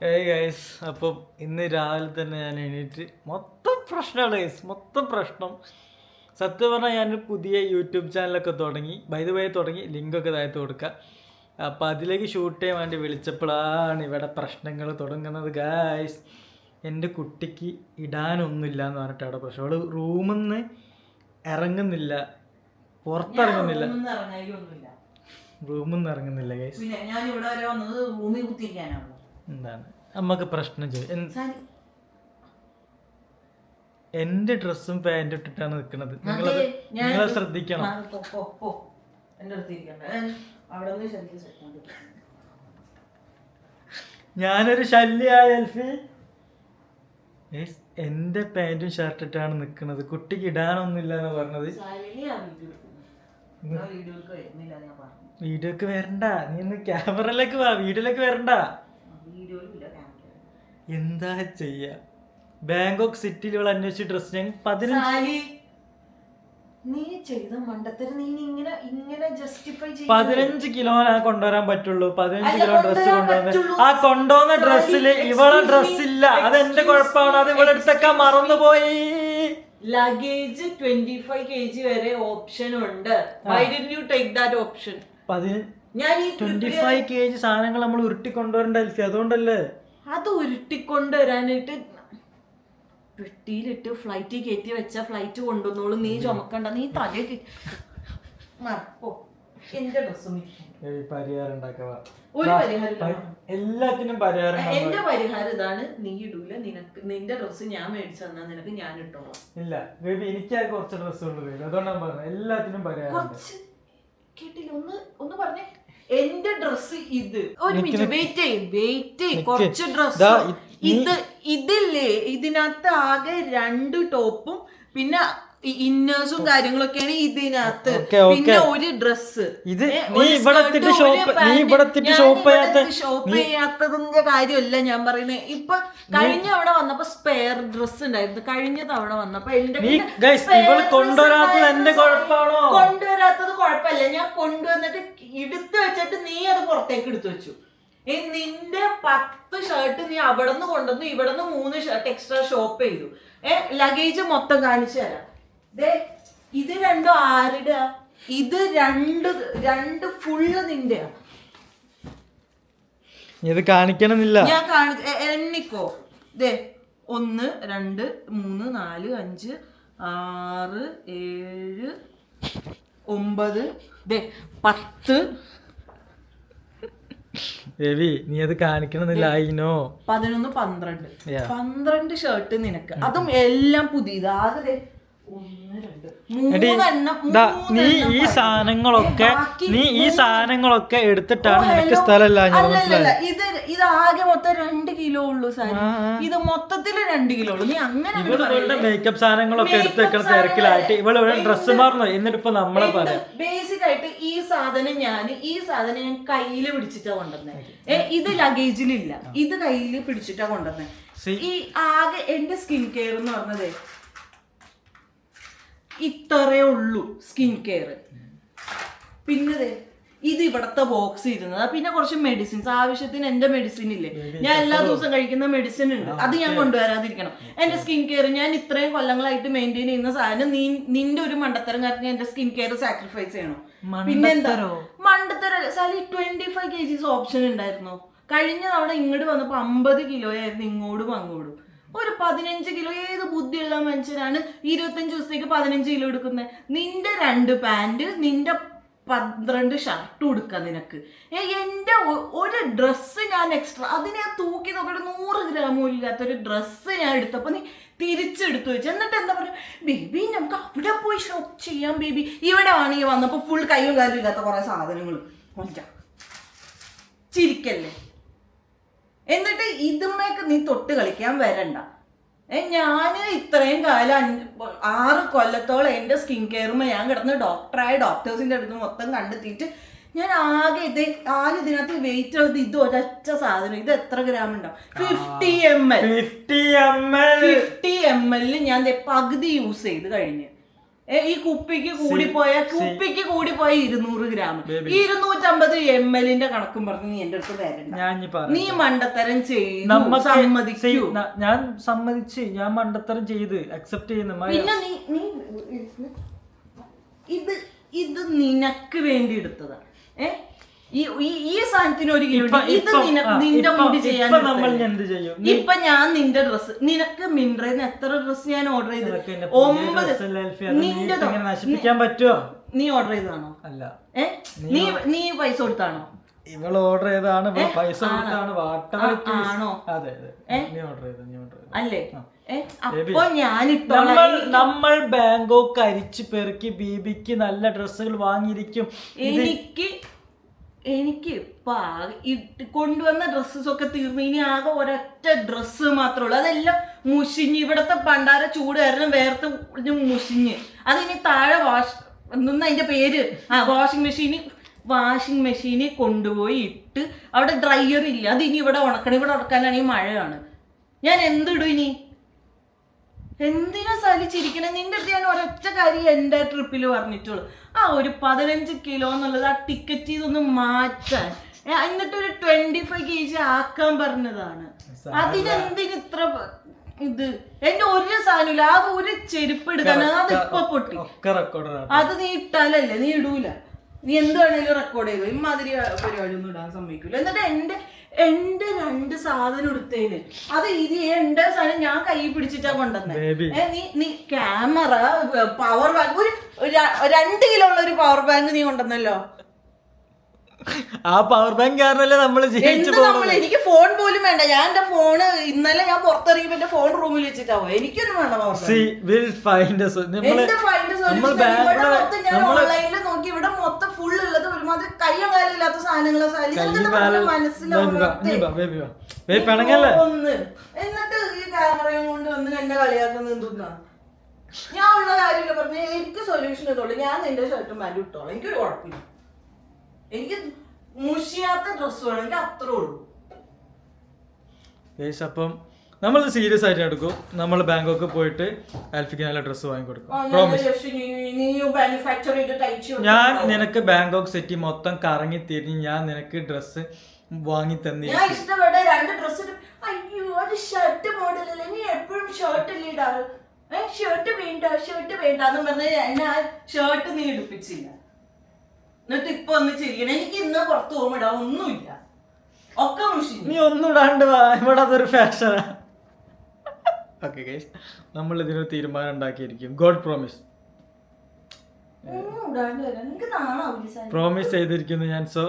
ഏയ് ഗൈസ് അപ്പം ഇന്ന് രാവിലെ തന്നെ ഞാൻ എണീറ്റ് മൊത്തം പ്രശ്നമാണ് ഗൈസ് മൊത്തം പ്രശ്നം. സത്യം പറഞ്ഞാൽ ഞാൻ പുതിയ യൂട്യൂബ് ചാനലൊക്കെ തുടങ്ങി. ബൈ ദ വേ തുടങ്ങി. ലിങ്കൊക്കെ താഴത്ത് കൊടുക്കുക അപ്പോൾ അതിലേക്ക് ഷൂട്ട് ചെയ്യാൻ വേണ്ടി വിളിച്ചപ്പോഴാണ് ഇവിടെ പ്രശ്നങ്ങൾ തുടങ്ങുന്നത് ഗായ്സ് എന്റെ കുട്ടിക്ക് ഇടാനൊന്നുമില്ല എന്ന് പറഞ്ഞിട്ട് അവിടെ പ്രശ്നം. അവൾ റൂമിൽ നിന്ന് ഇറങ്ങുന്നില്ല. പുറത്തിറങ്ങുന്നില്ല. റൂമിൽ നിന്ന് ഇറങ്ങുന്നില്ല ഗൈസ് ഞാൻ ഇവിടെ വരെ വന്നത് റൂമിൽ കുത്തിരിക്കാനാണ് എന്താണ്? നമുക്ക് പ്രശ്നം ചോദിക്കും എന്റെ ഡ്രസ്സും പാന്റും ഇട്ടിട്ടാണ് നിൽക്കുന്നത് നിങ്ങളത് നിങ്ങളത് ശ്രദ്ധിക്കണം. ഞാനൊരു ശല്യായ എൽഫി. എന്റെ പാന്റും ഷർട്ട് ഇട്ടാണ് നിൽക്കുന്നത് കുട്ടിക്ക് ഇടാനൊന്നുമില്ല എന്ന് പറഞ്ഞത്. വീഡിയോക്ക് വരണ്ട. നീ ഇന്ന് ക്യാമറയിലേക്ക് വാ. വീഡിയോയിലേക്ക് വരണ്ട. എന്താ ചെയ്യ? ബാങ്കോക്ക് സിറ്റിയിൽ ഇവൾ അന്വേഷിച്ച ഡ്രസ് ഞാൻ പതിനഞ്ച് സാലി നീ ചെയ്ത മണ്ടത്തരം നീ ഇങ്ങനെ ഇങ്ങനെ ജസ്റ്റിഫൈ പതിനഞ്ച് കിലോനാ കൊണ്ടുവരാൻ പറ്റുള്ളൂ. പതിനഞ്ച് അല്ല, കിലോ ഡ്രസ് കൊണ്ടുവരാൻ കൊണ്ടുവന്ന് പറ്റുള്ളൂ. ആ കൊണ്ടുവന്ന Sorry, ഡ്രസ്സിൽ excuse ഇവളെ me, ഡ്രസ് ഇല്ല അത് എന്റെ excuse കുഴപ്പമാണ്. അത് me, ഇവളെ അടുത്തൊക്കെ മറന്നുപോയി. Luggage twenty five K G വരെ ഓപ്ഷൻ ഉണ്ട്. Why did you take that option ഞാൻ ഈ ട്വന്റി ഫൈവ് കെ ജി സാധനങ്ങൾ നമ്മൾ ഉരുട്ടി കൊണ്ടുവരേണ്ട അതുകൊണ്ടല്ലേ? അത് ഉരുട്ടിക്കൊണ്ട് വരാനായിട്ട് പെട്ടിയിലിട്ട് ഫ്ലൈറ്റ് കയറ്റി വെച്ച ഫ്ലൈറ്റ് കൊണ്ടുവന്നോളൂ. നീ ചുമക്കണ്ട. നീ തലേ മറപ്പോ എന്റെ ഡ്രസ്സും ഒരു പരിഹാരം ഇല്ല. എല്ലാത്തിനും പരിഹാരം എന്റെ പരിഹാരം ഇതാണ്. നീ ഇടൂല. നിനക്ക് നിന്റെ ഡ്രസ്സ് ഞാൻ മേടിച്ചു തന്നാ നിനക്ക് ഞാൻ ഇട്ടോളാം. ഇല്ല ബേബി എനിക്ക് കുറച്ച് അതുകൊണ്ടാണ് പറഞ്ഞത്. എല്ലാത്തിനും പരിഹാരം കുറച്ച് കേട്ടില്ല. ഒന്ന് ഒന്ന് പറഞ്ഞേ. എന്റെ ഡ്രസ് ഇത്. ഒരു മിനിറ്റ് വെയിറ്റ് ചെയ്യും വെയിറ്റ് ചെയ്യും. കുറച്ച് ഡ്രസ് ഇത് ഇതില്ലേ ഇതിനകത്ത് ആകെ രണ്ട് ടോപ്പും പിന്നെ ഇന്നേഴ്സും കാര്യങ്ങളൊക്കെയാണ് ഇതിനകത്ത്. പിന്നെ ഒരു ഡ്രസ് ഇത് നീ ഇവിടെ ഷോപ്പ് നീ ഇവിടെ ഷോപ്പ് ചെയ്യാത്ത ഷോപ്പ് ചെയ്യാത്തതിന്റെ കാര്യമല്ല ഞാൻ പറയുന്നത് ഇപ്പൊ കഴിഞ്ഞ തവണ വന്നപ്പോ സ്പെയർ ഡ്രസ് ഉണ്ടായിരുന്നു. കഴിഞ്ഞ തവണ വന്നപ്പോ എന്റെ കൊണ്ടുവരാത്തത് എന്റെ. കുഴപ്പമാണോ? കൊണ്ടുവരാത്തത് കുഴപ്പമില്ല. ഞാൻ കൊണ്ടുവന്നിട്ട് എടുത്തു വെച്ചിട്ട് നീ അത് പുറത്തേക്ക് എടുത്തു വെച്ചു. നിന്റെ പത്ത് ഷർട്ട് നീ അവിടെ നിന്ന് കൊണ്ടുവന്നു ഇവിടെ നിന്ന് മൂന്ന് ഷർട്ട് എക്സ്ട്രാ ഷോപ്പ് ചെയ്തു. ഏഹ് ലഗേജ് മൊത്തം കാണിച്ചു തരാം. ഇത് രണ്ടും ആരുടെ? ഇത് രണ്ട് രണ്ട് ഫുള്ള് നിന്റെ. ഇത് കാണിക്കണമെന്നില്ല. ഞാൻ കാണി എണ്ണിക്കോ. ദേ ഒന്ന് രണ്ട് മൂന്ന് നാല് അഞ്ച് ആറ് ഏഴ് ഒമ്പത്. ദേ പത്ത്. രവി നീ അത് കാണിക്കണമെന്നില്ല അയിനോ പതിനൊന്ന് പന്ത്രണ്ട്. പന്ത്രണ്ട് ഷർട്ട് നിനക്ക്. അതും എല്ലാം പുതിയത്. ആകെ നീ ഈ സാധനങ്ങളൊക്കെ നീ ഈ സാധനങ്ങളൊക്കെ എടുത്തിട്ടാണ് നിനക്ക് hello. സ്ഥലമല്ല ഇത് ഇത് ആകെ മൊത്തം രണ്ട് കിലോ ഉള്ളു സാരി. ഇത് മൊത്തത്തിൽ രണ്ട് കിലോ ഉള്ളു. നീ അങ്ങനെ ഇവളുടെ മേക്കപ്പ് സാധനങ്ങളൊക്കെ എടുത്ത് വെക്കണ തിരക്കിലായിട്ട് ഇവൾ ഇവിടെ ഡ്രസ്സ്? മാറുന്നു എന്നിട്ട് ഇപ്പൊ നമ്മളെ പറയാം ബേസിക് ആയിട്ട് ഈ സാധനം ഞാൻ ഈ സാധനം ഞാൻ കയ്യിൽ പിടിച്ചിട്ടാ കൊണ്ടുവന്നേ. ഇത് ലഗേജിലില്ല ഇത് കയ്യിൽ പിടിച്ചിട്ടാ കൊണ്ടുവന്നേ. ഈ ആകെ എന്റെ സ്കിൻ കെയർ എന്ന് പറഞ്ഞതേ ഇത്രേ ഉള്ളൂ സ്കിൻ കെയർ. പിന്നെ ഇത് ഇവിടത്തെ ബോക്സ് ഇരുന്നത്. പിന്നെ കുറച്ച് മെഡിസിൻസ് ആവശ്യത്തിന് എന്റെ മെഡിസിൻ ഇല്ലേ? ഞാൻ എല്ലാ ദിവസവും കഴിക്കുന്ന മെഡിസിൻ ഉണ്ട്. അത് ഞാൻ കൊണ്ടുവരാതിരിക്കണം. എന്റെ സ്കിൻ കെയർ ഞാൻ ഇത്രയും കൊല്ലങ്ങളായിട്ട് മെയിന്റെയിൻ ചെയ്യുന്ന സാധനം നീ നിന്റെ ഒരു മണ്ടത്തരം കാരണം എന്റെ സ്കിൻ കെയർ സാക്രിഫൈസ് ചെയ്യണം. പിന്നെ എന്താ? മണ്ടത്തരം? Sally twenty five K Gs option ഉണ്ടായിരുന്നു. കഴിഞ്ഞ തവണ ഇങ്ങോട്ട് വന്നപ്പോ അമ്പത് കിലോ ആയിരുന്നു ഇങ്ങോട്ടും അങ്ങോട്ടും. ഒരു പതിനഞ്ച് കിലോ ഏത് ബുദ്ധിയുള്ള മനുഷ്യനാണ് ഇരുപത്തഞ്ച് ദിവസത്തേക്ക് പതിനഞ്ച് കിലോ എടുക്കുന്നത് നിന്റെ രണ്ട് പാന്റ് നിന്റെ പന്ത്രണ്ട് ഷർട്ട് കൊടുക്കുക നിനക്ക്. എന്റെ ഒരു ഡ്രസ്സ് ഞാൻ എക്സ്ട്രാ അതിനെ തൂക്കി നോക്കിയിട്ട് നൂറ് ഗ്രാമും ഇല്ലാത്തൊരു ഡ്രസ്സ് ഞാൻ എടുത്തപ്പോൾ നീ തിരിച്ചെടുത്തു വെച്ചു. എന്നിട്ട് എന്താ പറയുക ബേബി നമുക്ക് അവിടെ പോയി ഷോപ്പ് ചെയ്യാം ബേബി ഇവിടെ ആണെങ്കിൽ വന്നപ്പോൾ ഫുൾ കൈയും കാലും ഇല്ലാത്ത കുറേ സാധനങ്ങൾ ചിരിക്കല്ലേ? എന്നിട്ട് ഇതുമ്മേക്ക് നീ തൊട്ട് കളിക്കാൻ വരണ്ട. ഏ ഞാൻ ഇത്രയും കാലം ആറ് കൊല്ലത്തോളം എന്റെ സ്കിൻ കെയറുമ്പോൾ ഞാൻ കിടന്ന് ഡോക്ടറായ ഡോക്ടേഴ്സിന്റെ അടുത്ത് മൊത്തം കണ്ടെത്തിയിട്ട് ഞാൻ ആകെ ഇത് ആകെ ഇതിനകത്ത് വെയിറ്റ് ഉള്ളത് ഇത് ഒരൊറ്റ സാധനം ഇത് എത്ര ഗ്രാം ഉണ്ടാവും? Fifty M L fifty M L fifty M എല്ലിൽ ഞാൻ പകുതി യൂസ് ചെയ്ത് കഴിഞ്ഞ്. ഈ കുപ്പിക്ക് കൂടിപ്പോയ കുപ്പിക്ക് കൂടിപ്പോയ ഇരുന്നൂറ് ഗ്രാം. ഇരുന്നൂറ്റമ്പത് എം എല്ലിന്റെ കണക്കും പറഞ്ഞ് നീ എന്റെ അടുത്ത് തരണ്ട. നീ മണ്ടത്തരം ചെയ്തു ഞാൻ സമ്മതിച്ച് ഞാൻ മണ്ടത്തരം ചെയ്ത് അക്സെപ്റ്റ് ചെയ്യുന്ന. പിന്നെ നീ നീ ഇത് ഇത് നിനക്ക് വേണ്ടി എടുത്തതാ. ഏ? ഈ ഈ- സാധനത്തിന് ഒരു ഇത് നിന്റെ മുടി ചെയ്യാൻ ഇപ്പൊ നമ്മൾ എടുത്തതല്ലേ. എന്ത് ചെയ്യും? ഇപ്പൊ ഞാൻ നിന്റെ ഡ്രസ് നിനക്ക് മിൻട്രയിൽ എത്ര ഡ്രസ് ഞാൻ ഓർഡർ ചെയ്ത് ഒമ്പത് dress അല്ലേ എൽഫി, അത് നീ നശിപ്പിക്കാൻ പറ്റുമോ നീ ഓർഡർ ചെയ്തതാണോ? അല്ല. ഏ? നീ നീ പൈസ കൊടുത്താണോ? ഇവൾ ഓർഡർ ചെയ്താണ് പൈസ കൊടുത്താണ് ആണോ? അതെ അതെ. നീ ഓർഡർ ചെയ്തു നീ ഓർഡർ ചെയ്തു അല്ലേ? അപ്പൊ ഞാൻ നമ്മൾ നമ്മൾ ബാങ്കോക്ക് അരിച്ചു പെറുക്കി ബീബിക്ക് നല്ല ഡ്രസ്സുകൾ വാങ്ങിയിരിക്കും. എനിക്ക് എനിക്ക് കൊണ്ടുവന്ന ഡ്രസ്സസ് ഒക്കെ തീർന്നു. ഇനി ആകെ ഒരൊറ്റ ഡ്രസ്സ് മാത്രമേ ഉള്ളൂ. അതെല്ലാം മുഷിഞ്ഞ്. ഇവിടത്തെ പണ്ടാര ചൂട് കാരണം വേർത്ത് മുഷിഞ്ഞ്. അതിനി താഴെ വാഷ് എന്തെന്ന് അതിന്റെ പേര്? ആ വാഷിംഗ് മെഷീന് വാഷിംഗ് മെഷീനിൽ കൊണ്ടുപോയി ഇട്ട് അവിടെ ഡ്രയർ ഇല്ല. അത് ഇനി ഇവിടെ ഉണക്കണം. ഇവിടെ ഉണക്കാനാണെങ്കിൽ മഴയാണ്. ഞാൻ എന്തിടും ഇനി? എന്തിനാ സലിച്ചിരിക്കണേ നിന്റെ അടുത്ത് ഞാൻ ഒരൊറ്റ കാര്യം എന്റെ ട്രിപ്പിൽ പറഞ്ഞിട്ടുള്ളൂ. ആ ഒരു പതിനഞ്ച് കിലോ എന്നുള്ളത് ആ ടിക്കറ്റ് ചെയ്തൊന്ന് മാറ്റാൻ. എന്നിട്ട് ഒരു ട്വന്റി ഫൈവ് കെ ജി ആക്കാൻ പറഞ്ഞതാണ്. അതിനെന്തിന് ഇത്ര ഇത്? എന്റെ ഒരു സാധനമില്ല ആ ഒരു ചെരുപ്പ് എടുക്കാൻ അത് ഇപ്പൊ പൊട്ടി. അത് നീ ഇട്ടാലല്ലേ? നീ ഇടൂല. നീ എന്ത് വേണേലും റെക്കോർഡ് ചെയ്തു. ഇമാതിരി പരിപാടി ഒന്നും ഇടാൻ സമ്മതിക്കൂല. എന്നിട്ട് എന്റെ എന്റെ രണ്ട് സാധനം എടുത്തേന് അത് ഇത് എന്റെ സാധനം ഞാൻ കൈ പിടിച്ചിട്ടാ കൊണ്ടുവന്നേ. ബേബി നീ നീ ക്യാമറ പവർ ബാങ്ക് ഒരു രണ്ട് കിലോ ഉള്ള ഒരു പവർ ബാങ്ക് നീ കൊണ്ടുവന്നല്ലോ. ആ പവർ ബാങ്ക് കാരണല്ലേ നമ്മൾ ജീവിച്ചു നമ്മൾ എനിക്ക് ഫോൺ പോലും വേണ്ട. ഞാൻ എന്റെ ഫോണ് ഇന്നലെ ഞാൻ പുറത്തിറങ്ങിയപ്പോ എന്റെ ഫോൺ റൂമിൽ വെച്ചിട്ടാവോ എനിക്കൊന്നും വേണ്ട പവർ ഓൺലൈനിൽ നോക്കി. ഇവിടെ മൊത്തം ഫുൾ ഉള്ളത് ഒരുമാതിരി കയ്യും കാലും ഇല്ലാത്ത സാധനങ്ങളാ. സാധനം കൈ ഇതൊക്കെ കാൽ നമ്മുടെ മനസ്സിലാവും ബേബി വാ ബേബി വാ ബേബി പിണങ്ങല്ലേ? ഒന്ന്. എന്നിട്ട് ഈ ക്യാമറയും കൊണ്ട് വന്ന് എന്നെ കളിയാക്കുന്ന എന്തുന്നാ? ഞാൻ ഉള്ള കാര്യമില്ല. പറഞ്ഞ എനിക്ക് സൊല്യൂഷൻ ഇതുള്ളൂ ഞാൻ നിന്റെ ഷർട്ടും പാന്റും ഇട്ടോളാം. എനിക്കൊരു കുഴപ്പമില്ല. എനിക്ക് മുഷിയാത്ത ഡ്രസ്സ് വേണമെങ്കിൽ അത്രേ ഉള്ളൂ. ഗൈസ് അപ്പം നമ്മൾ സീരിയസ് ആയിട്ട് എടുക്കും. നമ്മൾ ബാങ്കോക്ക് പോയിട്ട് ആൽഫിക്ക് നല്ല ഡ്രസ്സ് പ്രോമിസ് അയച്ചു കൊടുക്കും. ഞാൻ നിനക്ക് ബാങ്കോക്ക് സിറ്റി മൊത്തം കറങ്ങി തിരിഞ്ഞ് ഞാൻ നിനക്ക് ഡ്രസ്സ് വാങ്ങി തന്നി ഞാൻ ഇഷ്ടപ്പെട്ട രണ്ട് അയ്യോ അത് ഷർട്ട് മോഡലല്ലേ നീ എപ്പോഴും ഷർട്ട് ഷർട്ട് വേണ്ട ഷർട്ട് വേണ്ട എന്ന് പറഞ്ഞ എന്നെ ആ ഷർട്ട് നീ എടുപ്പിച്ചില്ല. എന്നിട്ട് ഇപ്പൊ ഒന്ന് ചിരിക്കണം. എനിക്ക് ഇന്ന് പുറത്ത് പോകുമ്പോ ഇടാ ഒന്നുമില്ല. ഒക്കെ മുഷി നീ ഒന്നും ഇടാണ്ട് വാ. ഇവിടെ അതൊരു ഫാഷനാ ഓക്കെ ഗൈസ് നമ്മൾ ഇതിനൊരു തീരുമാനം ഉണ്ടാക്കിയിരിക്കും. ഗോഡ് പ്രോമിസ് ഒന്നും ഇടാണ്ട് വരാം. നിനക്ക് നാണാവില്ല സാരി. പ്രോമിസ് ചെയ്തിരിക്കുന്നു ഞാൻ സോ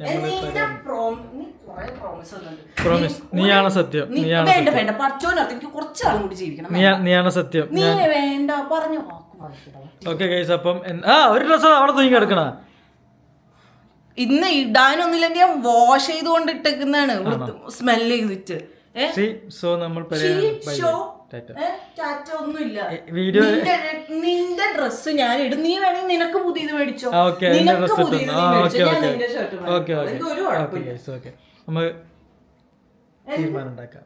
നിന്റെ നീ കുറെ promise ഒന്നുണ്ട്. പ്രോമിസ് നീയാണ് സത്യം. നീ- നീയാണ് വേണ്ട സത്യം. വേണ്ട. പഠിച്ചോനകത്ത് എനിക്ക് കുറച്ചാളും കൂടി ജീവിക്കണം. നീയാണ് സത്യം. നീ വേണ്ട. പറഞ്ഞു. ഓക്കെ ഗൈസ് അപ്പം എൻ- ആ ഒരു ഡ്രസ്സ് അവിടെ തൂങ്ങി കിടക്കണ ഇന്ന് ഇടാനൊന്നുമില്ലെങ്കിൽ ഞാൻ വാഷ് ചെയ്തുകൊണ്ട് ഇട്ടേക്കുന്നതാണ് സ്മെൽ ചെയ്തിട്ട്? സോ നമ്മൾ വീഡിയോ നിന്റെ- ഡ്രസ് ഞാൻ ഇടും. നീ വേണമെങ്കിൽ നിനക്ക് പുതിയത് മേടിച്ചോ? നിനക്ക് പുതിയത് മേടിച്ചോ. ഒരു കുഴപ്പമില്ല. നമുക്ക് തീരുമാനം ഉണ്ടാക്കാം.